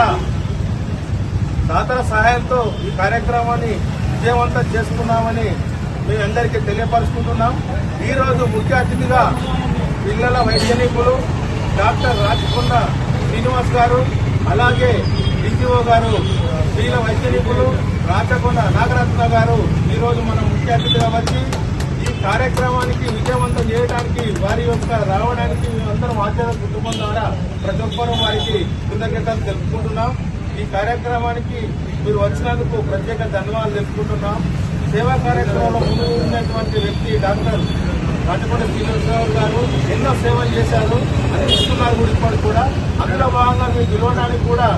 కూడా దాతల సహాయంతో ఈ కార్యక్రమాన్ని విజయవంతం చేసుకున్నామని మేము అందరికీ తెలియపరుచుకుంటున్నాం. ఈరోజు ముఖ్య అతిథిగా పిల్లల వైద్య నిపుణులు డాక్టర్ రాజకొండ శ్రీనివాస్ గారు అలాగే డిజిఓ గారు స్త్రీల వైద్య నిపుణులు రాచకొండ నాగరత్న గారు ఈరోజు మన ముఖ్య అతిథిగా వచ్చి ఈ కార్యక్రమానికి విజయవంతం చేయడానికి వారి యొక్క రావడానికి మేమందరం కుటుంబం ద్వారా ప్రతి ఒక్కరూ వారికి కృతజ్ఞతలు తెలుపుకుంటున్నాం. ఈ కార్యక్రమానికి మీరు వచ్చినందుకు ప్రత్యేక ధన్యవాదాలు తెలుపుకుంటున్నాం. సేవా కార్యక్రమంలో ముందు ఉన్నటువంటి వ్యక్తి డాక్టర్ రాజకొండ శ్రీనివాసరావు గారు ఎన్నో సేవలు చేశారు. అందిస్తున్నారు కూడా ఇప్పటికి కూడా అందులో భాగంగా మీరు గెలవడానికి కూడా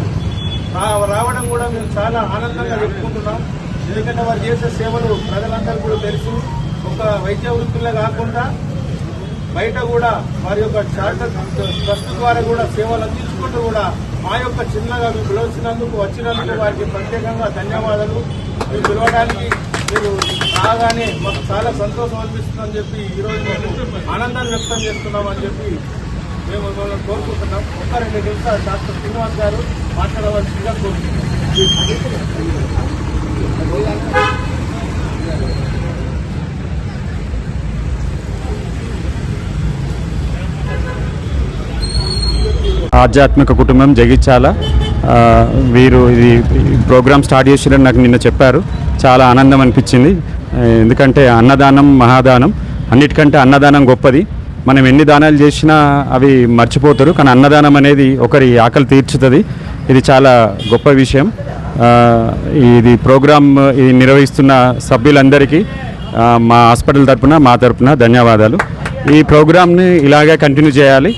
రావడం కూడా మేము చాలా ఆనందంగా చెప్పుకుంటున్నాం. ఎందుకంటే వారు చేసే సేవలు ప్రజలందరూ కూడా తెలుసు. ఒక వైద్య వృత్తుల్లో కాకుండా బయట కూడా వారి యొక్క చార్టర్ ట్రస్ట్ ద్వారా కూడా సేవలు అందించుకుంటూ కూడా మా యొక్క చిన్నగా మీరు పిలవచ్చినందుకు వచ్చినందుకు వారికి ప్రత్యేకంగా ధన్యవాదాలు. మీరు పిలవడానికి మీరు రాగానే మాకు చాలా సంతోషం అనిపిస్తుందని చెప్పి ఈరోజు మేము ఆనందాన్ని వ్యక్తం చేస్తున్నామని చెప్పి మేము మిమ్మల్ని కోరుకుంటున్నాం. ఒక్క రెండు నిమిషాలు డాక్టర్ శ్రీనివాస్ గారు మాట్లాడవలసిందిగా కోరుకుంటున్నాం. ఆధ్యాత్మిక కుటుంబం జగిత్యాల. వీరు ఇది ప్రోగ్రామ్ స్టార్ట్ చేసిరని నాకు నిన్న చెప్పారు. చాలా ఆనందం అనిపించింది. ఎందుకంటే అన్నదానం మహాదానం అన్నిటికంటే అన్నదానం గొప్పది. మనం ఎన్ని దానాలు చేసినా అవి మర్చిపోతారు. కానీ అన్నదానం అనేది ఒకరి ఆకలి తీర్చుతుంది. ఇది చాలా గొప్ప విషయం. ఇది ప్రోగ్రామ్ ఇది నిర్వహిస్తున్న సభ్యులందరికీ మా హాస్పిటల్ తరపున మా తరపున ధన్యవాదాలు. ఈ ప్రోగ్రామ్ని ఇలాగే కంటిన్యూ చేయాలి.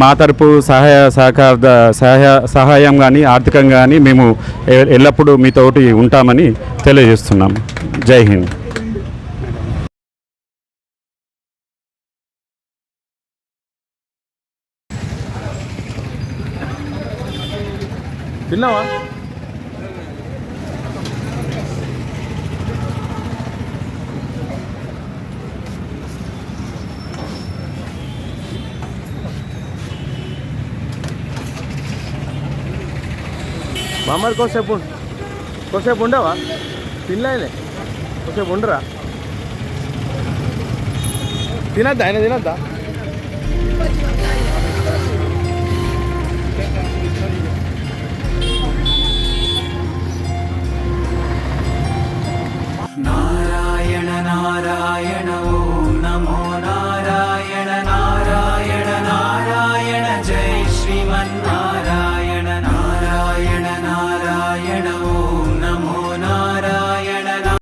మా తరపు సహాయ సహకార సహాయ సహాయం కానీ ఆర్థికంగా కానీ మేము ఎల్లప్పుడూ మీతోటి ఉంటామని తెలియజేస్తున్నాం. జై హింద్. తిన్నావా? మరి కోసేపు కోసేపు ఉండవా? తినలేనే కోసేపు ఉండరా? తినద్దా? ఆయన తినద్దా?